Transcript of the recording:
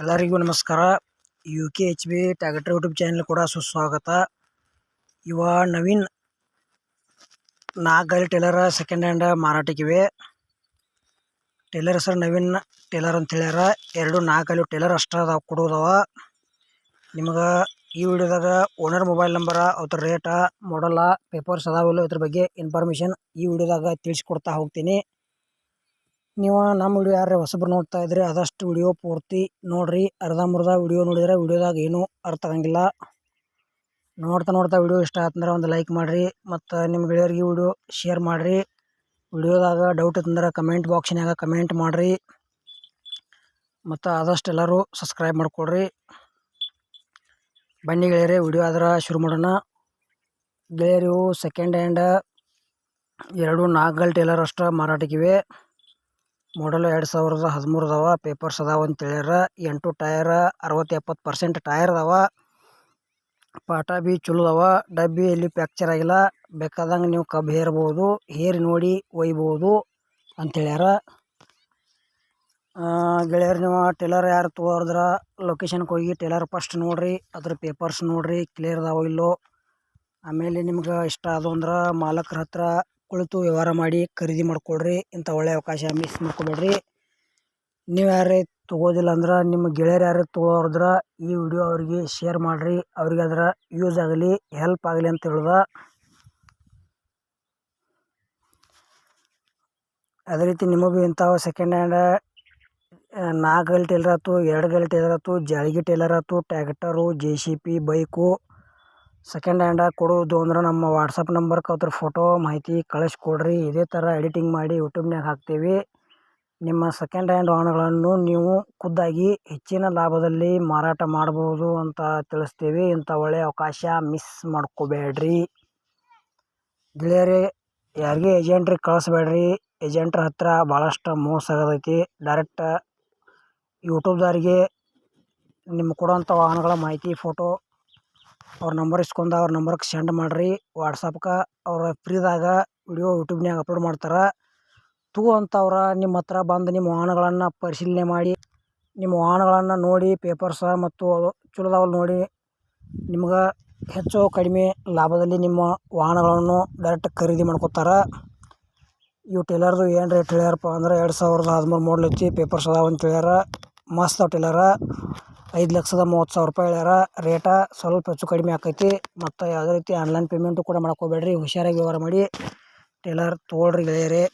ಎಲ್ಲರಿಗೂ ನಮಸ್ಕಾರ. U K H B tractor YouTube channel ಕೂಡ ಸುಸ್ವಾಗತ. ಇವ ನವೀನ್ ನಾಲ್ಕು ಗಾಲಿ ಟೇಲರ್ ಸೆಕೆಂಡ್ ಹ್ಯಾಂಡ್ ಮಾರಾಟಕ್ಕಿವೆ. ಟೇಲರ್ ಹೆಸರು ನವೀನ್ ಟೇಲರ್ ಅಂತ ಹೇಳ್ಯಾರ. ಎರಡು ನಾಲ್ಕು ಗಾಲಿ ಟೇಲರ್ ಅಷ್ಟು ಅದಾವ ಕೊಡೋದವ. ನಿಮ್ಗೆ ಈ ವಿಡಿಯೋದಾಗ ಓನರ್ ಮೊಬೈಲ್ ನಂಬರ ಅವ್ರ ರೇಟ ಮಾಡಲ್ಲ ಪೇಪರ್ಸ್ ಅದಾವಿಲ್ಲ ಇದ್ರ ಬಗ್ಗೆ ಇನ್ಫಾರ್ಮೇಷನ್ ಈ ವಿಡಿಯೋದಾಗ ತಿಳಿಸ್ಕೊಡ್ತಾ ಹೋಗ್ತೀನಿ. ನೀವು ನಮ್ಮ ವಿಡಿಯೋ ಯಾರೇ ಹೊಸಬ್ರು ನೋಡ್ತಾ ಇದ್ರೆ, ಆದಷ್ಟು ವಿಡಿಯೋ ಪೂರ್ತಿ ನೋಡ್ರಿ. ಅರ್ಧಂಬರ್ಧ ವಿಡಿಯೋ ನೋಡಿದ್ರೆ ವಿಡಿಯೋದಾಗ ಏನೂ ಅರ್ಥ ಆಗಂಗಿಲ್ಲ. ನೋಡ್ತಾ ನೋಡ್ತಾ ವಿಡಿಯೋ ಇಷ್ಟ ಆತಂದ್ರೆ ಒಂದು ಲೈಕ್ ಮಾಡಿರಿ, ಮತ್ತು ನಿಮ್ಮ ಗೆಳೆಯರಿಗೆ ವಿಡಿಯೋ ಶೇರ್ ಮಾಡಿರಿ. ವಿಡಿಯೋದಾಗ ಡೌಟ್ ಇತ್ತಂದ್ರೆ ಕಮೆಂಟ್ ಬಾಕ್ಸಿನಾಗ ಕಮೆಂಟ್ ಮಾಡಿರಿ. ಮತ್ತು ಆದಷ್ಟು ಎಲ್ಲರೂ ಸಬ್ಸ್ಕ್ರೈಬ್ ಮಾಡ್ಕೊಳ್ರಿ. ಬನ್ನಿ ಗೆಳೆಯರೆ, ವಿಡಿಯೋ ಆದ್ರೆ ಶುರು ಮಾಡೋಣ. ಗೆಳೆಯರು ಸೆಕೆಂಡ್ ಹ್ಯಾಂಡ್ ಎರಡು ನಾಲ್ಕು ಟೇಲರ್ ಅಷ್ಟು ಮಾರಾಟಕ್ಕಿವೆ ಮಾಡಲ್ ಎರಡು ಸಾವಿರದ ಹದಿಮೂರು ಅದಾವ ಪೇಪರ್ಸ್ ಅದಾವ ಅಂತ ಹೇಳ್ಯಾರ. ಎಂಟು ಟಯರ್ ಅರವತ್ತು ಎಪ್ಪತ್ತು ಪರ್ಸೆಂಟ್ ಟಯರ್ ಅದಾವ. ಪಾಠ ಬಿ ಚಲೋ ಅದಾವ. ಡಬ್ಬಿ ಎಲ್ಲಿ ಫ್ಯಾಕ್ಚರ್ ಆಗಿಲ್ಲ. ಬೇಕಾದಂಗೆ ನೀವು ಕಬ್ಬು ಹೇರ್ಬೋದು, ಹೇರಿ ನೋಡಿ ಒಯ್ಬೋದು ಅಂತ ಹೇಳ್ಯಾರ. ಗೆಳೆಯರು ನೀವು ಟೇಲರ್ ಯಾರು ತಗೋದ್ರ ಲೊಕೇಶನ್ಗೆ ಹೋಗಿ ಟೇಲರ್ ಫಸ್ಟ್ ನೋಡಿರಿ, ಅದ್ರ ಪೇಪರ್ಸ್ ನೋಡಿರಿ ಕ್ಲಿಯರ್ ಅದಾವೋ ಇಲ್ಲೋ? ಆಮೇಲೆ ನಿಮ್ಗೆ ಇಷ್ಟ ಅದು ಅಂದ್ರೆ ಮಾಲಕ್ರ ಹತ್ರ ಕುಳಿತು ವ್ಯವಹಾರ ಮಾಡಿ ಖರೀದಿ ಮಾಡ್ಕೊಳ್ರಿ ಇಂಥ ಒಳ್ಳೆಯ ಅವಕಾಶ ಮಿಸ್ ಮಾಡ್ಕೊಬೇಡ್ರಿ. ನೀವು ಯಾರೇ ತೊಗೋದಿಲ್ಲ ಅಂದ್ರೆ ನಿಮ್ಮ ಗೆಳೆಯರು ಯಾರು ತೊಗೊಳೋದ್ರ ಈ ವಿಡಿಯೋ ಅವರಿಗೆ ಶೇರ್ ಮಾಡಿರಿ, ಅವ್ರಿಗೆ ಅದರ ಯೂಸ್ ಆಗಲಿ ಹೆಲ್ಪ್ ಆಗಲಿ ಅಂತ ಹೇಳ್ದ. ಅದೇ ರೀತಿ ನಿಮಗೂ ಇಂಥ ಸೆಕೆಂಡ್ ಹ್ಯಾಂಡ್ ನಾಲ್ಕು ಟೇಲರ್ ಆಯ್ತು ಎರಡು ಗಲ್ ಟೇಲರ್ ಆಯ್ತು ಜಾಳಿಗೆ ಟೇಲರ್ ಆಯ್ತು tractor, J C B, bike second ಹ್ಯಾಂಡಾಗಿ ಕೊಡೋದು ಅಂದ್ರೆ ನಮ್ಮ ವಾಟ್ಸಪ್ ನಂಬರ್ಗೆ ಅದ್ರ ಫೋಟೋ ಮಾಹಿತಿ ಕಳಿಸ್ಕೊಡ್ರಿ. ಇದೇ ಥರ ಎಡಿಟಿಂಗ್ ಮಾಡಿ ಯೂಟ್ಯೂಬ್ನಾಗ ಹಾಕ್ತೀವಿ. ನಿಮ್ಮ ಸೆಕೆಂಡ್ ಹ್ಯಾಂಡ್ ವಾಹನಗಳನ್ನು ನೀವು ಖುದ್ದಾಗಿ ಹೆಚ್ಚಿನ ಲಾಭದಲ್ಲಿ ಮಾರಾಟ ಮಾಡ್ಬೋದು ಅಂತ ತಿಳಿಸ್ತೀವಿ. ಇಂಥ ಒಳ್ಳೆಯ ಅವಕಾಶ ಮಿಸ್ ಮಾಡ್ಕೋಬೇಡ್ರಿ. ಗೆಳೆಯರೇ, ಯಾರಿಗೆ ಏಜೆಂಟ್ರಿಗೆ ಕಳಿಸ್ಬೇಡ್ರಿ. ಏಜೆಂಟ್ರ ಹತ್ತಿರ ಭಾಳಷ್ಟು ಮೋಸ ಆಗೋದೈತಿ ಡೈರೆಕ್ಟ್ ಯೂಟ್ಯೂಬ್ದವ್ರಿಗೆ ನಿಮ್ಗೆ ಕೊಡುವಂಥ ವಾಹನಗಳ ಮಾಹಿತಿ, ಫೋಟೋ ಅವ್ರ ನಂಬರ್ ಇಸ್ಕೊಂಡು ಅವ್ರ ನಂಬರ್ಗೆ ಸೆಂಡ್ ಮಾಡಿರಿ. ವಾಟ್ಸಪ್ಗೆ ಅವ್ರ ಫ್ರೀದಾಗ ವಿಡಿಯೋ ಯೂಟ್ಯೂಬ್ನ್ಯಾಗ ಅಪ್ಲೋಡ್ ಮಾಡ್ತಾರೆ. ತಗೋ ನಿಮ್ಮ ಹತ್ರ ಬಂದು ನಿಮ್ಮ ವಾಹನಗಳನ್ನು ಪರಿಶೀಲನೆ ಮಾಡಿ, ನಿಮ್ಮ ವಾಹನಗಳನ್ನು ನೋಡಿ ಪೇಪರ್ಸ ಮತ್ತು ಚಲೋದವಲ್ಲ ನೋಡಿ, ನಿಮ್ಗೆ ಹೆಚ್ಚು ಕಡಿಮೆ ಲಾಭದಲ್ಲಿ ನಿಮ್ಮ ವಾಹನಗಳನ್ನು ಡೈರೆಕ್ಟ್ ಖರೀದಿ ಮಾಡ್ಕೊತಾರೆ. ಇವು ಟೇಲರ್ದು ಏನು ರೇಟ್ ಹೇಳ್ಯಾರಪ್ಪ ಅಂದ್ರೆ ಎರಡು ಸಾವಿರದ ಹದಿಮೂರು ಐತಿ ಪೇಪರ್ಸ್ ಅದಾವ ಅಂತ ಹೇಳ್ಯಾರ. ಮಸ್ತ್ ಅವ ಟೇಲರ ಐದು ಲಕ್ಷದ ಮೂವತ್ತು ಸಾವಿರ ರೂಪಾಯಿ ಹೇಳ್ಯಾರ ರೇಟ ಸ್ವಲ್ಪ ಹೆಚ್ಚು ಕಡಿಮೆ ಆಕೈತಿ. ಮತ್ತು ಯಾವುದೇ ರೀತಿ ಆನ್ಲೈನ್ ಪೇಮೆಂಟು ಕೂಡ ಮಾಡ್ಕೋಬೇಡ್ರಿ ಹುಷಾರಾಗಿ ವ್ಯವಹಾರ ಮಾಡಿ. ಟೇಲರ್ ತೊಗೊಳ್ರಿ ಗೆಳೆಯರೇ.